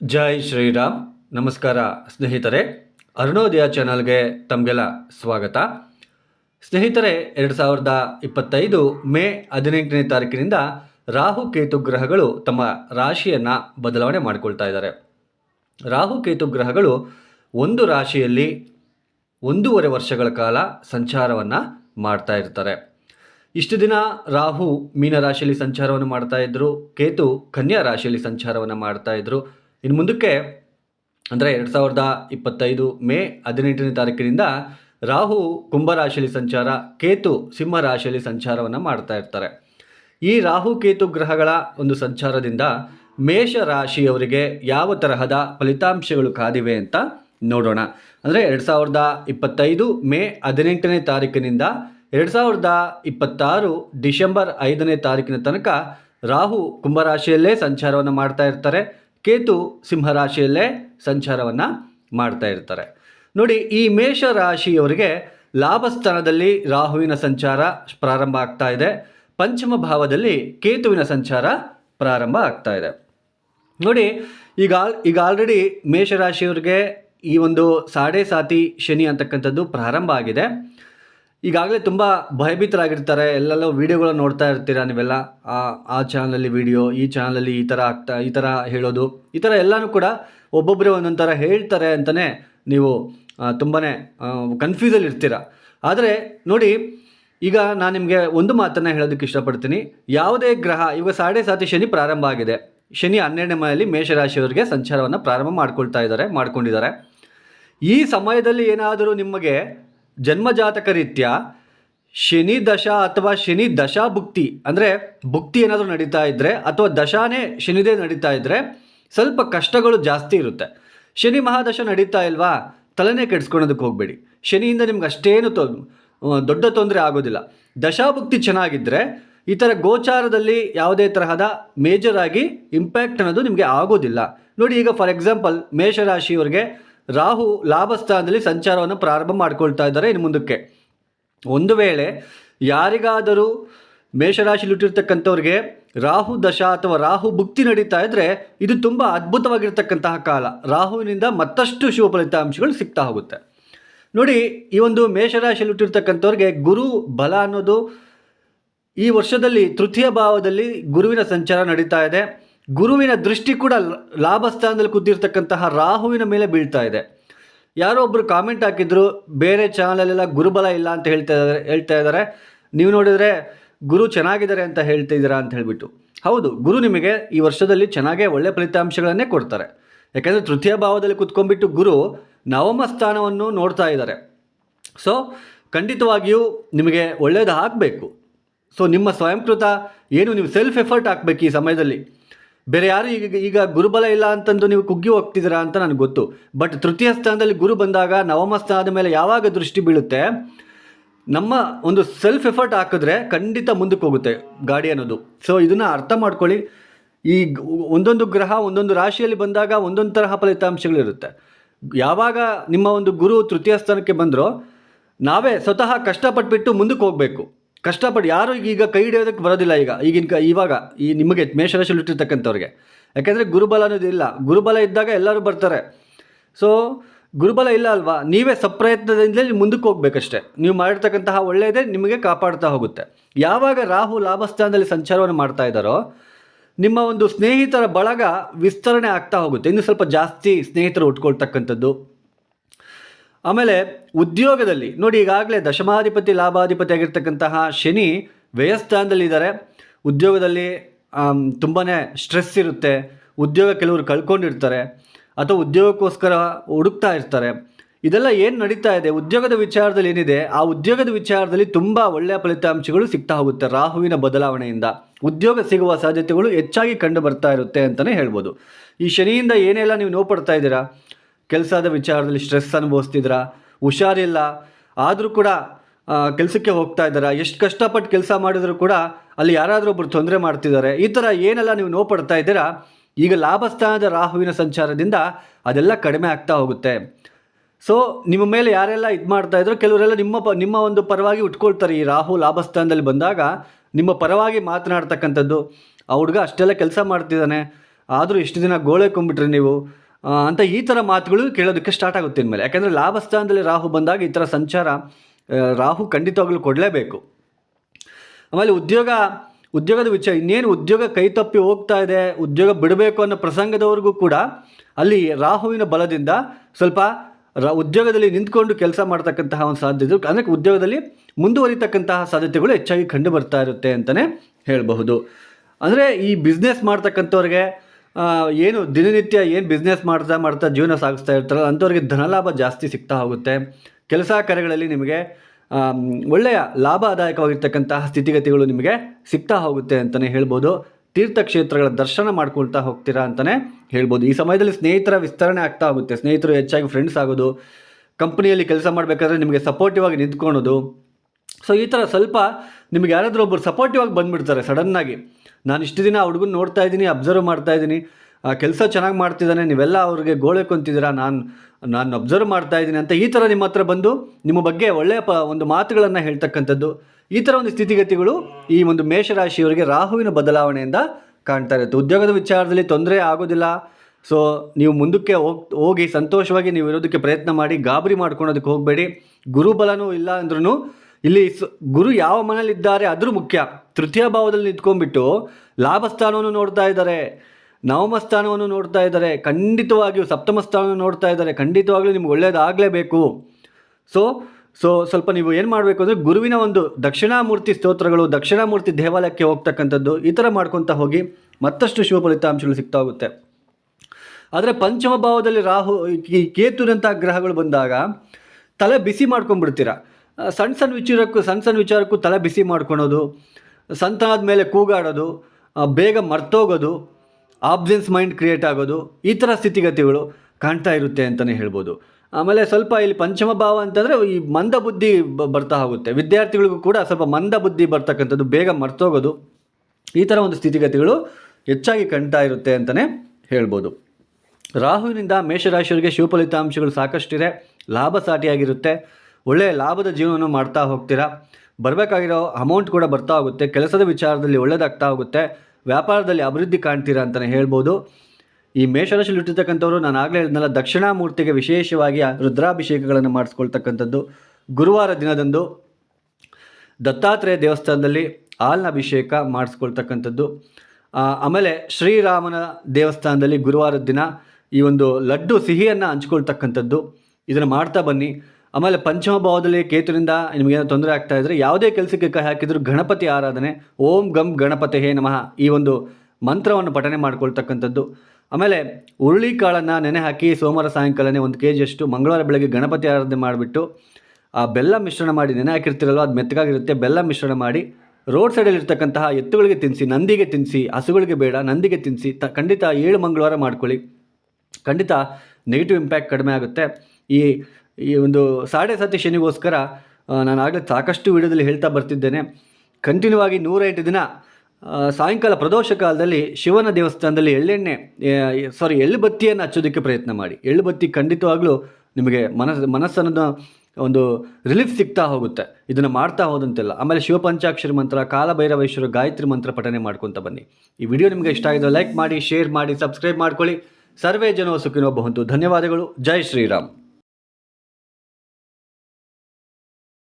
ಜೈ ಶ್ರೀರಾಮ್. ನಮಸ್ಕಾರ ಸ್ನೇಹಿತರೆ, ಅರುಣೋದಯ ಚಾನಲ್ಗೆ ತಮಗೆಲ್ಲ ಸ್ವಾಗತ. ಸ್ನೇಹಿತರೆ, ಎರಡು ಸಾವಿರದ ಇಪ್ಪತ್ತೈದು ಮೇ ಹದಿನೆಂಟನೇ ತಾರೀಕಿನಿಂದ ರಾಹು ಕೇತು ಗ್ರಹಗಳು ತಮ್ಮ ರಾಶಿಯನ್ನು ಬದಲಾವಣೆ ಮಾಡಿಕೊಳ್ತಾ ಇದ್ದಾರೆ. ರಾಹು ಕೇತು ಗ್ರಹಗಳು ಒಂದು ರಾಶಿಯಲ್ಲಿ ಒಂದೂವರೆ ವರ್ಷಗಳ ಕಾಲ ಸಂಚಾರವನ್ನು ಮಾಡ್ತಾ ಇರ್ತಾರೆ. ಇಷ್ಟು ದಿನ ರಾಹು ಮೀನ ರಾಶಿಯಲ್ಲಿ ಸಂಚಾರವನ್ನು ಮಾಡ್ತಾ ಇದ್ರು, ಕೇತು ಕನ್ಯಾ ರಾಶಿಯಲ್ಲಿ ಸಂಚಾರವನ್ನು ಮಾಡ್ತಾ ಇದ್ರು ಇನ್ನು ಮುಂದಕ್ಕೆ ಅಂದರೆ ಎರಡು ಸಾವಿರದ ಇಪ್ಪತ್ತೈದು ಮೇ ಹದಿನೆಂಟನೇ ತಾರೀಕಿನಿಂದ ರಾಹು ಕುಂಭರಾಶಿಯಲ್ಲಿ ಸಂಚಾರ, ಕೇತು ಸಿಂಹ ರಾಶಿಯಲ್ಲಿ ಸಂಚಾರವನ್ನು ಮಾಡ್ತಾ ಇರ್ತಾರೆ. ಈ ರಾಹು ಕೇತು ಗ್ರಹಗಳ ಒಂದು ಸಂಚಾರದಿಂದ ಮೇಷ ರಾಶಿಯವರಿಗೆ ಯಾವ ತರಹದ ಫಲಿತಾಂಶಗಳು ಕಾದಿವೆ ಅಂತ ನೋಡೋಣ. ಅಂದರೆ ಎರಡು ಸಾವಿರದ ಇಪ್ಪತ್ತೈದು ಮೇ ಹದಿನೆಂಟನೇ ತಾರೀಕಿನಿಂದ ಎರಡು ಸಾವಿರದ ಇಪ್ಪತ್ತಾರು ಡಿಸೆಂಬರ್ ಐದನೇ ತಾರೀಕಿನ ತನಕ ರಾಹು ಕುಂಭರಾಶಿಯಲ್ಲೇ ಸಂಚಾರವನ್ನು ಮಾಡ್ತಾ ಇರ್ತಾರೆ. ಕೇತು ಸಿಂಹರಾಶಿಯಲ್ಲೇ ಸಂಚಾರವನ್ನು ಮಾಡ್ತಾ ಇರ್ತಾರೆ. ನೋಡಿ, ಈ ಮೇಷ ರಾಶಿಯವರಿಗೆ ಲಾಭಸ್ಥಾನದಲ್ಲಿ ರಾಹುವಿನ ಸಂಚಾರ ಪ್ರಾರಂಭ ಆಗ್ತಾ ಇದೆ. ಪಂಚಮ ಭಾವದಲ್ಲಿ ಕೇತುವಿನ ಸಂಚಾರ ಪ್ರಾರಂಭ ಆಗ್ತಾ ಇದೆ. ನೋಡಿ, ಈಗ ಈಗ ಆಲ್ರೆಡಿ ಮೇಷರಾಶಿಯವ್ರಿಗೆ ಈ ಒಂದು ಸಾಡೆ ಸಾತಿ ಶನಿ ಅಂತಕ್ಕಂಥದ್ದು ಪ್ರಾರಂಭ ಆಗಿದೆ. ಈಗಾಗಲೇ ತುಂಬ ಭಯಭೀತರಾಗಿರ್ತಾರೆ. ಎಲ್ಲೆಲ್ಲೋ ವೀಡಿಯೋಗಳನ್ನ ನೋಡ್ತಾ ಇರ್ತೀರಾ ನೀವೆಲ್ಲ? ಆ ಆ ಚಾನಲಲ್ಲಿ ವೀಡಿಯೋ, ಈ ಚಾನಲಲ್ಲಿ ಈ ಥರ ಆಗ್ತಾ, ಈ ಥರ ಹೇಳೋದು, ಈ ಥರ ಎಲ್ಲನೂ ಕೂಡ ಒಬ್ಬೊಬ್ಬರೇ ಒಂದೊಂದು ಥರ ಹೇಳ್ತಾರೆ ಅಂತಲೇ ನೀವು ತುಂಬಾ ಕನ್ಫ್ಯೂಸಲ್ಲಿ ಇರ್ತೀರ ಆದರೆ ನೋಡಿ, ಈಗ ನಾನು ನಿಮಗೆ ಒಂದು ಮಾತನ್ನು ಹೇಳೋದಕ್ಕೆ ಇಷ್ಟಪಡ್ತೀನಿ. ಯಾವುದೇ ಗ್ರಹ, ಇವಾಗ ಸಾಡೆ ಸಾತಿ ಶನಿ ಪ್ರಾರಂಭ ಆಗಿದೆ. ಶನಿ ಹನ್ನೆರಡನೇ ಮನೆಯಲ್ಲಿ ಮೇಷರಾಶಿಯವರಿಗೆ ಸಂಚಾರವನ್ನು ಪ್ರಾರಂಭ ಮಾಡ್ಕೊಳ್ತಾ ಇದ್ದಾರೆ, ಮಾಡ್ಕೊಂಡಿದ್ದಾರೆ. ಈ ಸಮಯದಲ್ಲಿ ಏನಾದರೂ ನಿಮಗೆ ಜನ್ಮಜಾತಕ ರೀತ್ಯ ಶನಿ ದಶ ಅಥವಾ ಶನಿ ದಶಾ ಭುಕ್ತಿ, ಅಂದರೆ ಭುಕ್ತಿ ಏನಾದರೂ ನಡೀತಾ ಇದ್ದರೆ ಅಥವಾ ದಶಾನೇ ಶನಿದೇ ನಡೀತಾ ಇದ್ದರೆ ಸ್ವಲ್ಪ ಕಷ್ಟಗಳು ಜಾಸ್ತಿ ಇರುತ್ತೆ. ಶನಿ ಮಹಾದಶ ನಡೀತಾ ಇಲ್ವಾ? ತಲೆನೇ ಕೆಡಿಸ್ಕೊಳೋದಕ್ಕೆ ಹೋಗಬೇಡಿ. ಶನಿಯಿಂದ ನಿಮ್ಗೆ ಅಷ್ಟೇನು ತೊ ದೊಡ್ಡ ತೊಂದರೆ ಆಗೋದಿಲ್ಲ. ದಶಾಭುಕ್ತಿ ಚೆನ್ನಾಗಿದ್ದರೆ ಈ ಥರ ಗೋಚಾರದಲ್ಲಿ ಯಾವುದೇ ತರಹದ ಮೇಜರ್ ಆಗಿ ಇಂಪ್ಯಾಕ್ಟ್ ಅನ್ನೋದು ನಿಮಗೆ ಆಗೋದಿಲ್ಲ. ನೋಡಿ ಈಗ ಫಾರ್ ಎಕ್ಸಾಂಪಲ್ ಮೇಷರಾಶಿಯವರಿಗೆ ರಾಹು ಲಾಭಸ್ಥಾನದಲ್ಲಿ ಸಂಚಾರವನ್ನು ಪ್ರಾರಂಭ ಮಾಡಿಕೊಳ್ತಾ ಇದ್ದಾರೆ ಇನ್ನು ಮುಂದಕ್ಕೆ. ಒಂದು ವೇಳೆ ಯಾರಿಗಾದರೂ ಮೇಷರಾಶಿಲಿ ಹುಟ್ಟಿರ್ತಕ್ಕಂಥವ್ರಿಗೆ ರಾಹು ದಶ ಅಥವಾ ರಾಹು ಭುಕ್ತಿ ನಡೀತಾ ಇದ್ದರೆ ಇದು ತುಂಬ ಅದ್ಭುತವಾಗಿರ್ತಕ್ಕಂತಹ ಕಾಲ. ರಾಹುವಿನಿಂದ ಮತ್ತಷ್ಟು ಶುಭ ಫಲಿತಾಂಶಗಳು ಸಿಗ್ತಾ ಹೋಗುತ್ತೆ. ನೋಡಿ, ಈ ಒಂದು ಮೇಷರಾಶಿಯಲ್ಲಿ ಹುಟ್ಟಿರ್ತಕ್ಕಂಥವ್ರಿಗೆ ಗುರು ಬಲ ಅನ್ನೋದು ಈ ವರ್ಷದಲ್ಲಿ ತೃತೀಯ ಭಾವದಲ್ಲಿ ಗುರುವಿನ ಸಂಚಾರ ನಡೀತಾ ಇದೆ. ಗುರುವಿನ ದೃಷ್ಟಿ ಕೂಡ ಲಾಭಸ್ಥಾನದಲ್ಲಿ ಕೂತಿರ್ತಕ್ಕಂತಹ ರಾಹುವಿನ ಮೇಲೆ ಬೀಳ್ತಾ ಇದೆ. ಯಾರೋ ಒಬ್ಬರು ಕಾಮೆಂಟ್ ಹಾಕಿದ್ರು, ಬೇರೆ ಚಾನಲಲ್ಲೆಲ್ಲ ಗುರುಬಲ ಇಲ್ಲ ಅಂತ ಹೇಳ್ತಾ ಇದ್ದಾರೆ ಹೇಳ್ತಾ ಇದ್ದಾರೆ. ನೀವು ನೋಡಿದರೆ ಗುರು ಚೆನ್ನಾಗಿದ್ದಾರೆ ಅಂತ ಹೇಳ್ತಿದ್ದೀರಾ ಅಂತ ಹೇಳಿಬಿಟ್ಟು. ಹೌದು, ಗುರು ನಿಮಗೆ ಈ ವರ್ಷದಲ್ಲಿ ಚೆನ್ನಾಗೇ ಒಳ್ಳೆ ಫಲಿತಾಂಶಗಳನ್ನೇ ಕೊಡ್ತಾರೆ. ಯಾಕೆಂದರೆ ತೃತೀಯ ಭಾವದಲ್ಲಿ ಕುತ್ಕೊಂಡ್ಬಿಟ್ಟು ಗುರು ನವಮ ಸ್ಥಾನವನ್ನು ನೋಡ್ತಾ ಇದ್ದಾರೆ. ಸೊ, ಖಂಡಿತವಾಗಿಯೂ ನಿಮಗೆ ಒಳ್ಳೆಯದು ಹಾಕಬೇಕು ಸೊ, ನಿಮ್ಮ ಸ್ವಯಂಕೃತ ಏನು ನೀವು ಸೆಲ್ಫ್ ಎಫರ್ಟ್ ಹಾಕಬೇಕು ಈ ಸಮಯದಲ್ಲಿ? ಬೇರೆ ಯಾರು ಈಗ ಈಗ ಗುರುಬಲ ಇಲ್ಲ ಅಂತಂದು ನೀವು ಕುಗ್ಗಿ ಹೋಗ್ತಿದ್ದೀರಾ ಅಂತ ನನಗೆ ಗೊತ್ತು. ಬಟ್ ತೃತೀಯ ಸ್ಥಾನದಲ್ಲಿ ಗುರು ಬಂದಾಗ, ನವಮ ಸ್ಥಾನದ ಮೇಲೆ ಯಾವಾಗ ದೃಷ್ಟಿ ಬೀಳುತ್ತೆ? ನಮ್ಮ ಒಂದು ಸೆಲ್ಫ್ ಎಫರ್ಟ್ ಹಾಕಿದ್ರೆ ಖಂಡಿತ ಮುಂದಕ್ಕೆ ಹೋಗುತ್ತೆ ಗಾಡಿ ಅನ್ನೋದು. ಸೊ ಇದನ್ನು ಅರ್ಥ ಮಾಡ್ಕೊಳ್ಳಿ. ಈ ಒಂದೊಂದು ಗ್ರಹ ಒಂದೊಂದು ರಾಶಿಯಲ್ಲಿ ಬಂದಾಗ ಒಂದೊಂದು ತರಹ ಫಲಿತಾಂಶಗಳಿರುತ್ತೆ ಯಾವಾಗ ನಿಮ್ಮ ಒಂದು ಗುರು ತೃತೀಯ ಸ್ಥಾನಕ್ಕೆ ಬಂದರೂ, ನಾವೇ ಸ್ವತಃ ಕಷ್ಟಪಟ್ಟುಬಿಟ್ಟು ಮುಂದಕ್ಕೆ ಹೋಗಬೇಕು. ಕಷ್ಟಪಟ್ಟು ಯಾರು ಈಗ ಕೈ ಹಿಡಿಯೋದಕ್ಕೆ ಬರೋದಿಲ್ಲ ಈಗ, ಈಗಿನ ಇವಾಗ, ಈ ನಿಮಗೆ ಮೇಷರಾಶಿಯಲ್ಲಿ ಇಟ್ಟಿರ್ತಕ್ಕಂಥವ್ರಿಗೆ ಯಾಕೆಂದರೆ ಗುರುಬಲ ಅನ್ನೋದು ಇಲ್ಲ. ಗುರುಬಲ ಇದ್ದಾಗ ಎಲ್ಲರೂ ಬರ್ತಾರೆ. ಸೊ ಗುರುಬಲ ಇಲ್ಲ ಅಲ್ವಾ? ನೀವೇ ಸಪ್ರಯತ್ನದಿಂದಲೇ ನೀವು ಮುಂದಕ್ಕೆ ಹೋಗ್ಬೇಕಷ್ಟೇ. ನೀವು ಮಾಡಿರ್ತಕ್ಕಂತಹ ಒಳ್ಳೆಯದೇ ನಿಮಗೆ ಕಾಪಾಡ್ತಾ ಹೋಗುತ್ತೆ. ಯಾವಾಗ ರಾಹು ಲಾಭಸ್ಥಾನದಲ್ಲಿ ಸಂಚಾರವನ್ನು ಮಾಡ್ತಾ ಇದ್ದಾರೋ, ನಿಮ್ಮ ಒಂದು ಸ್ನೇಹಿತರ ಬಳಗ ವಿಸ್ತರಣೆ ಆಗ್ತಾ ಹೋಗುತ್ತೆ. ಇನ್ನು ಸ್ವಲ್ಪ ಜಾಸ್ತಿ ಸ್ನೇಹಿತರು ಉಟ್ಕೊಳ್ತಕ್ಕಂಥದ್ದು. ಆಮೇಲೆ ಉದ್ಯೋಗದಲ್ಲಿ ನೋಡಿ ಈಗಾಗಲೇ ದಶಮಾಧಿಪತಿ ಲಾಭಾಧಿಪತಿ ಆಗಿರ್ತಕ್ಕಂತಹ ಶನಿ ವ್ಯಯಸ್ಥಾನದಲ್ಲಿದ್ದಾರೆ ಉದ್ಯೋಗದಲ್ಲಿ ತುಂಬಾ ಸ್ಟ್ರೆಸ್ ಇರುತ್ತೆ. ಉದ್ಯೋಗ ಕೆಲವರು ಕಳ್ಕೊಂಡಿರ್ತಾರೆ. ಅಥವಾ ಉದ್ಯೋಗಕ್ಕೋಸ್ಕರ ಹುಡುಕ್ತಾ ಇರ್ತಾರೆ. ಇದೆಲ್ಲ ಏನು ನಡೀತಾ ಇದೆ? ಉದ್ಯೋಗದ ವಿಚಾರದಲ್ಲಿ ಏನಿದೆ? ಆ ಉದ್ಯೋಗದ ವಿಚಾರದಲ್ಲಿ ತುಂಬ ಒಳ್ಳೆಯ ಫಲಿತಾಂಶಗಳು ಸಿಗ್ತಾ ಹೋಗುತ್ತೆ ರಾಹುವಿನ ಬದಲಾವಣೆಯಿಂದ. ಉದ್ಯೋಗ ಸಿಗುವ ಸಾಧ್ಯತೆಗಳು ಹೆಚ್ಚಾಗಿ ಕಂಡು ಬರ್ತಾ ಇರುತ್ತೆ ಅಂತಲೇ ಹೇಳ್ಬೋದು. ಈ ಶನಿಯಿಂದ ಏನೆಲ್ಲ ನೀವು ನೋವು ಪಡ್ತಾ ಇದ್ದೀರಾ? ಕೆಲಸದ ವಿಚಾರದಲ್ಲಿ ಸ್ಟ್ರೆಸ್ ಅನುಭವಿಸ್ತಿದ್ದೀರಾ ಹುಷಾರಿಲ್ಲ. ಆದರೂ ಕೂಡ ಕೆಲಸಕ್ಕೆ ಹೋಗ್ತಾ ಇದ್ದಾರಾ? ಎಷ್ಟು ಕಷ್ಟಪಟ್ಟು ಕೆಲಸ ಮಾಡಿದರೂ ಕೂಡ ಅಲ್ಲಿ ಯಾರಾದರೂ ಒಬ್ಬರು ತೊಂದರೆ ಮಾಡ್ತಿದ್ದಾರೆ. ಈ ಥರ ಏನೆಲ್ಲ ನೀವು ನೋವು ಪಡ್ತಾ ಇದ್ದೀರಾ? ಈಗ ಲಾಭಸ್ಥಾನದ ರಾಹುವಿನ ಸಂಚಾರದಿಂದ ಅದೆಲ್ಲ ಕಡಿಮೆ ಆಗ್ತಾ ಹೋಗುತ್ತೆ. ಸೊ ನಿಮ್ಮ ಮೇಲೆ ಯಾರೆಲ್ಲ ಇದು ಮಾಡ್ತಾ ಇದ್ರು, ಕೆಲವರೆಲ್ಲ ನಿಮ್ಮ ಪ, ನಿಮ್ಮ ಒಂದು ಪರವಾಗಿ ಉಟ್ಕೊಳ್ತಾರೆ ಈ ರಾಹು ಲಾಭಸ್ಥಾನದಲ್ಲಿ ಬಂದಾಗ. ನಿಮ್ಮ ಪರವಾಗಿ ಮಾತನಾಡ್ತಕ್ಕಂಥದ್ದು. ಆ ಹುಡುಗ ಅಷ್ಟೆಲ್ಲ ಕೆಲಸ ಮಾಡ್ತಿದ್ದಾನೆ. ಆದರೂ ಇಷ್ಟು ದಿನ ಗೋಳೆ ಕೊಂಬಿಟ್ರಿ ನೀವು. ಅಂತ ಈ ಥರ ಮಾತುಗಳು ಕೇಳೋದಕ್ಕೆ ಸ್ಟಾರ್ಟ್ ಆಗುತ್ತೆ ಇನ್ಮೇಲೆ. ಯಾಕೆಂದರೆ ಲಾಭ ಸ್ಥಾನದಲ್ಲಿ ರಾಹು ಬಂದಾಗ ಈ ಥರ ಸಂಚಾರ ರಾಹು ಖಂಡಿತವಾಗ್ಲೂ ಕೊಡಲೇಬೇಕು. ಆಮೇಲೆ ಉದ್ಯೋಗ, ಉದ್ಯೋಗದ ವಿಚಾರ, ಇನ್ನೇನು ಉದ್ಯೋಗ ಕೈ ತಪ್ಪಿ ಹೋಗ್ತಾ ಇದೆ, ಉದ್ಯೋಗ ಬಿಡಬೇಕು ಅನ್ನೋ ಪ್ರಸಂಗದವರೆಗೂ ಕೂಡ ಅಲ್ಲಿ ರಾಹುವಿನ ಬಲದಿಂದ ಸ್ವಲ್ಪ ರ, ಉದ್ಯೋಗದಲ್ಲಿ ನಿಂತ್ಕೊಂಡು ಕೆಲಸ ಮಾಡ್ತಕ್ಕಂತಹ ಒಂದು ಸಾಧ್ಯತೆ ಅಂದರೆ ಉದ್ಯೋಗದಲ್ಲಿ ಮುಂದುವರಿತಕ್ಕಂತಹ ಸಾಧ್ಯತೆಗಳು ಹೆಚ್ಚಾಗಿ ಕಂಡು ಬರ್ತಾ ಇರುತ್ತೆ ಅಂತಲೇ ಹೇಳಬಹುದು. ಅಂದರೆ ಈ ಬಿಸ್ನೆಸ್ ಮಾಡ್ತಕ್ಕಂಥವ್ರಿಗೆ ಏನು ದಿನನಿತ್ಯ ಏನು ಬಿಸ್ನೆಸ್ ಮಾಡ್ತಾ ಮಾಡ್ತಾ ಜೀವನ ಸಾಗಿಸ್ತಾ ಇರ್ತಾರೋ ಅಂಥವ್ರಿಗೆ ಧನಲಾಭ ಜಾಸ್ತಿ ಸಿಗ್ತಾ ಹೋಗುತ್ತೆ. ಕೆಲಸ ಕಾರ್ಯಗಳಲ್ಲಿ ನಿಮಗೆ ಒಳ್ಳೆಯ ಲಾಭದಾಯಕವಾಗಿರ್ತಕ್ಕಂತಹ ಸ್ಥಿತಿಗತಿಗಳು ನಿಮಗೆ ಸಿಗ್ತಾ ಹೋಗುತ್ತೆ ಅಂತಲೇ ಹೇಳ್ಬೋದು. ತೀರ್ಥಕ್ಷೇತ್ರಗಳ ದರ್ಶನ ಮಾಡ್ಕೊಳ್ತಾ ಹೋಗ್ತೀರಾ ಅಂತಲೇ ಹೇಳ್ಬೋದು. ಈ ಸಮಯದಲ್ಲಿ ಸ್ನೇಹಿತರ ವಿಸ್ತರಣೆ ಆಗ್ತಾ ಹೋಗುತ್ತೆ. ಸ್ನೇಹಿತರು ಹೆಚ್ಚಾಗಿ ಫ್ರೆಂಡ್ಸ್ ಆಗೋದು ಕಂಪ್ನಿಯಲ್ಲಿ ಕೆಲಸ ಮಾಡಬೇಕಾದ್ರೆ ನಿಮಗೆ ಸಪೋರ್ಟಿವ್ ಆಗಿ ನಿಂತ್ಕೊಳೋದು ಸೊ ಈ ಥರ ಸ್ವಲ್ಪ ನಿಮಗೆ ಯಾರಾದರೂ ಒಬ್ಬರು ಸಪೋರ್ಟಿವ್ ಆಗಿ ಬಂದುಬಿಡ್ತಾರೆ ಸಡನ್ನಾಗಿ ನಾನು ಇಷ್ಟು ದಿನ ಆ ಹುಡುಗನ ನೋಡ್ತಾ ಇದ್ದೀನಿ ಅಬ್ಸರ್ವ್ ಮಾಡ್ತಾ ಇದ್ದೀನಿ. ಕೆಲಸ ಚೆನ್ನಾಗಿ ಮಾಡ್ತಿದ್ದಾನೆ, ನೀವೆಲ್ಲ ಅವ್ರಿಗೆ ಗೋಳೆ ಕೊಂತಿದ್ದೀರಾ, ನಾನು ನಾನು ಅಬ್ಸರ್ವ್ ಮಾಡ್ತಾ ಇದ್ದೀನಿ ಅಂತ ಈ ಥರ ನಿಮ್ಮ ಹತ್ರ ಬಂದು ನಿಮ್ಮ ಬಗ್ಗೆ ಒಳ್ಳೆಯ ಪ, ಒಂದು ಮಾತುಗಳನ್ನು ಹೇಳ್ತಕ್ಕಂಥದ್ದು. ಈ ಥರ ಒಂದು ಸ್ಥಿತಿಗತಿಗಳು ಈ ಒಂದು ಮೇಷರಾಶಿಯವರಿಗೆ ರಾಹುವಿನ ಬದಲಾವಣೆಯಿಂದ ಕಾಣ್ತಾ ಇರುತ್ತೆ. ಉದ್ಯೋಗದ ವಿಚಾರದಲ್ಲಿ ತೊಂದರೆ ಆಗೋದಿಲ್ಲ. ಸೊ ನೀವು ಮುಂದಕ್ಕೆ ಹೋಗ್, ಹೋಗಿ ಸಂತೋಷವಾಗಿ ನೀವು ಇರೋದಕ್ಕೆ ಪ್ರಯತ್ನ ಮಾಡಿ, ಗಾಬರಿ ಮಾಡ್ಕೊಳೋದಕ್ಕೆ ಹೋಗಬೇಡಿ. ಗುರುಬಲನೂ ಇಲ್ಲ ಅಂದ್ರೂ ಇಲ್ಲಿ ಗುರು ಯಾವ ಮನೆಯಲ್ಲಿದ್ದಾರೆ ಅದ್ರ ಮುಖ್ಯ. ತೃತೀಯ ಭಾವದಲ್ಲಿ ನಿಂತ್ಕೊಂಡ್ಬಿಟ್ಟು ಲಾಭ ಸ್ಥಾನವನ್ನು ನೋಡ್ತಾ ಇದ್ದಾರೆ. ನವಮ ಸ್ಥಾನವನ್ನು ನೋಡ್ತಾ ಇದ್ದಾರೆ. ಖಂಡಿತವಾಗಿಯೂ ಸಪ್ತಮ ಸ್ಥಾನವನ್ನು ನೋಡ್ತಾ ಇದ್ದಾರೆ. ಖಂಡಿತವಾಗ್ಲೂ ನಿಮ್ಗೆ ಒಳ್ಳೆಯದಾಗಲೇಬೇಕು. ಸೊ ಸೊ ಸ್ವಲ್ಪ ನೀವು ಏನು ಮಾಡಬೇಕು ಅಂದರೆ ಗುರುವಿನ ಒಂದು ದಕ್ಷಿಣಾಮೂರ್ತಿ ಸ್ತೋತ್ರಗಳು, ದಕ್ಷಿಣಾಮೂರ್ತಿ ದೇವಾಲಯಕ್ಕೆ ಹೋಗ್ತಕ್ಕಂಥದ್ದು ಈ ಥರ ಮಾಡ್ಕೊತಾ ಹೋಗಿ ಮತ್ತಷ್ಟು ಶುಭ ಫಲಿತಾಂಶಗಳು ಸಿಗ್ತಾ ಹೋಗುತ್ತೆ. ಆದರೆ ಪಂಚಮ ಭಾವದಲ್ಲಿ ರಾಹು ಕೇತುನಂಥ ಗ್ರಹಗಳು ಬಂದಾಗ ತಲೆ ಬಿಸಿ ಮಾಡ್ಕೊಂಡ್ಬಿಡ್ತೀರಾ. ಸಣ್ಣ ಸಣ್ಣ ವಿಚಾರಕ್ಕೂ ಸಣ್ಣ ಸಣ್ಣ ವಿಚಾರಕ್ಕೂ ತಲೆ ಬಿಸಿ ಮಾಡ್ಕೊಳೋದು, ಸಂತಾನದ ಮೇಲೆ ಕೂಗಾಡೋದು ಬೇಗ ಮರ್ತೋಗೋದು ಆಬ್ಸೆನ್ಸ್ ಮೈಂಡ್ ಕ್ರಿಯೇಟ್ ಆಗೋದು, ಈ ಥರ ಸ್ಥಿತಿಗತಿಗಳು ಕಾಣ್ತಾ ಇರುತ್ತೆ ಅಂತಲೇ ಹೇಳ್ಬೋದು. ಆಮೇಲೆ ಸ್ವಲ್ಪ ಇಲ್ಲಿ ಪಂಚಮ ಭಾವ ಅಂತಂದರೆ ಈ ಮಂದ ಬುದ್ಧಿ ಬರ್ತಾ ಹೋಗುತ್ತೆ. ವಿದ್ಯಾರ್ಥಿಗಳಿಗೂ ಕೂಡ ಸ್ವಲ್ಪ ಮಂದ ಬುದ್ಧಿ ಬರ್ತಕ್ಕಂಥದ್ದು, ಬೇಗ ಮರ್ತೋಗೋದು, ಈ ಥರ ಒಂದು ಸ್ಥಿತಿಗತಿಗಳು ಹೆಚ್ಚಾಗಿ ಕಾಣ್ತಾ ಇರುತ್ತೆ ಅಂತಲೇ ಹೇಳ್ಬೋದು. ರಾಹುವಿನಿಂದ ಮೇಷರಾಶಿಯವರಿಗೆ ಶಿವ ಫಲಿತಾಂಶಗಳು ಸಾಕಷ್ಟಿದೆ ಲಾಭ ಸಾಟಿಯಾಗಿರುತ್ತೆ ಒಳ್ಳೆಯ ಲಾಭದ ಜೀವನವನ್ನು ಮಾಡ್ತಾ ಹೋಗ್ತೀರಾ? ಬರಬೇಕಾಗಿರೋ ಅಮೌಂಟ್ ಕೂಡ ಬರ್ತಾ ಹೋಗುತ್ತೆ. ಕೆಲಸದ ವಿಚಾರದಲ್ಲಿ ಒಳ್ಳೆಯದಾಗ್ತಾ ಹೋಗುತ್ತೆ. ವ್ಯಾಪಾರದಲ್ಲಿ ಅಭಿವೃದ್ಧಿ ಕಾಣ್ತೀರಾ ಅಂತಲೇ ಹೇಳ್ಬೋದು. ಈ ಮೇಷರಾಶಿಯಲ್ಲಿ ಹುಟ್ಟಿರ್ತಕ್ಕಂಥವ್ರು ನಾನು ಆಗಲೇ ಹೇಳಿದ್ನಲ್ಲ, ದಕ್ಷಿಣಾಮೂರ್ತಿಗೆ ವಿಶೇಷವಾಗಿ ರುದ್ರಾಭಿಷೇಕಗಳನ್ನು ಮಾಡಿಸ್ಕೊಳ್ತಕ್ಕಂಥದ್ದು. ಗುರುವಾರ ದಿನದಂದು ದತ್ತಾತ್ರೇಯ ದೇವಸ್ಥಾನದಲ್ಲಿ ಹಾಲಿನ ಅಭಿಷೇಕ ಮಾಡಿಸ್ಕೊಳ್ತಕ್ಕಂಥದ್ದು ಆಮೇಲೆ ಶ್ರೀರಾಮನ ದೇವಸ್ಥಾನದಲ್ಲಿ ಗುರುವಾರದ ದಿನ ಈ ಒಂದು ಲಡ್ಡು ಸಿಹಿಯನ್ನು ಹಂಚ್ಕೊಳ್ತಕ್ಕಂಥದ್ದು. ಇದನ್ನು ಮಾಡ್ತಾ ಬನ್ನಿ. ಆಮೇಲೆ ಪಂಚಮ ಭಾವದಲ್ಲಿ ನಿಮಗೇನು ನಿಮಗೇನೋ ತೊಂದರೆ ಆಗ್ತಾ ಇದ್ದರೆ ಯಾವುದೇ ಕೆಲಸಕ್ಕೆ ಕೈ ಹಾಕಿದರೂ ಗಣಪತಿ ಆರಾಧನೆ, ಓಂ ಗಂ ಗಣಪತಿ ಹೇ ನಮಃ ಈ ಒಂದು ಮಂತ್ರವನ್ನು ಪಠನೆ ಮಾಡ್ಕೊಳ್ತಕ್ಕಂಥದ್ದು. ಆಮೇಲೆ ಹುರುಳಿಕಾಳನ್ನು ನೆನೆ ಹಾಕಿ ಸೋಮವಾರ ಸಾಯಂಕಾಲನೇ ಒಂದು ಕೆ ಜಿಯಷ್ಟು ಮಂಗಳವಾರ ಬೆಳಗ್ಗೆ ಗಣಪತಿ ಆರಾಧನೆ ಮಾಡಿಬಿಟ್ಟು, ಆ ಬೆಲ್ಲ ಮಿಶ್ರಣ ಮಾಡಿ ನೆನೆ ಹಾಕಿರ್ತೀರಲ್ವ ಅದು ಮೆತ್ತಗಾಗಿರುತ್ತೆ, ಬೆಲ್ಲ ಮಿಶ್ರಣ ಮಾಡಿ ರೋಡ್ ಸೈಡಲ್ಲಿ ಇರ್ತಕ್ಕಂತಹ ಎತ್ತುಗಳಿಗೆ ತಿನ್ನಿಸಿ ನಂದಿಗೆ ತಿನ್ನಿಸಿ ಹಸುಗಳಿಗೆ ಬೇಡ, ನಂದಿಗೆ ತಿನ್ನಿಸಿ ತ ಖಂಡಿತ ಏಳು ಮಂಗಳವಾರ ಮಾಡ್ಕೊಳ್ಳಿ. ಖಂಡಿತ ನೆಗೆಟಿವ್ ಇಂಪ್ಯಾಕ್ಟ್ ಕಡಿಮೆ ಆಗುತ್ತೆ. ಈ ಈ ಒಂದು ಸಾಡೆ ಸತಿ ಶನಿಗೋಸ್ಕರ ನಾನು ಆಗಲೇ ಸಾಕಷ್ಟು ವಿಡಿಯೋದಲ್ಲಿ ಹೇಳ್ತಾ ಬರ್ತಿದ್ದೇನೆ. ಕಂಟಿನ್ಯೂ ಆಗಿ ನೂರೆಂಟು ದಿನ ಸಾಯಂಕಾಲ ಪ್ರದೋಷ ಕಾಲದಲ್ಲಿ ಶಿವನ ದೇವಸ್ಥಾನದಲ್ಲಿ ಎಳ್ಳೆಣ್ಣೆ ಸಾರಿ ಎಳ್ಳು ಬತ್ತಿಯನ್ನು ಹಚ್ಚೋದಕ್ಕೆ ಪ್ರಯತ್ನ ಮಾಡಿ. ಎಳ್ಳು ಬತ್ತಿ ಖಂಡಿತವಾಗಲೂ ನಿಮಗೆ ಮನಸ್ಸು ಮನಸ್ಸನ್ನು ಒಂದು ರಿಲೀಫ್ ಸಿಗ್ತಾ ಹೋಗುತ್ತೆ. ಇದನ್ನು ಮಾಡ್ತಾ ಹೋದಂತೆಲ್ಲ. ಆಮೇಲೆ ಶಿವಪಂಚಾಕ್ಷರಿ ಮಂತ್ರ, ಕಾಲಭೈರವೇಶ್ವರ ಗಾಯತ್ರಿ ಮಂತ್ರ ಪಠನೆ ಮಾಡ್ಕೊತ ಬನ್ನಿ. ಈ ವಿಡಿಯೋ ನಿಮಗೆ ಇಷ್ಟ ಆಗಿದ್ರೆ ಲೈಕ್ ಮಾಡಿ, ಶೇರ್ ಮಾಡಿ, ಸಬ್ಸ್ಕ್ರೈಬ್ ಮಾಡ್ಕೊಳ್ಳಿ. ಸರ್ವೇ ಜನೋ ಸುಖಿನೋ ಬಹುಂತು ಧನ್ಯವಾದಗಳು. ಜೈ ಶ್ರೀರಾಮ್.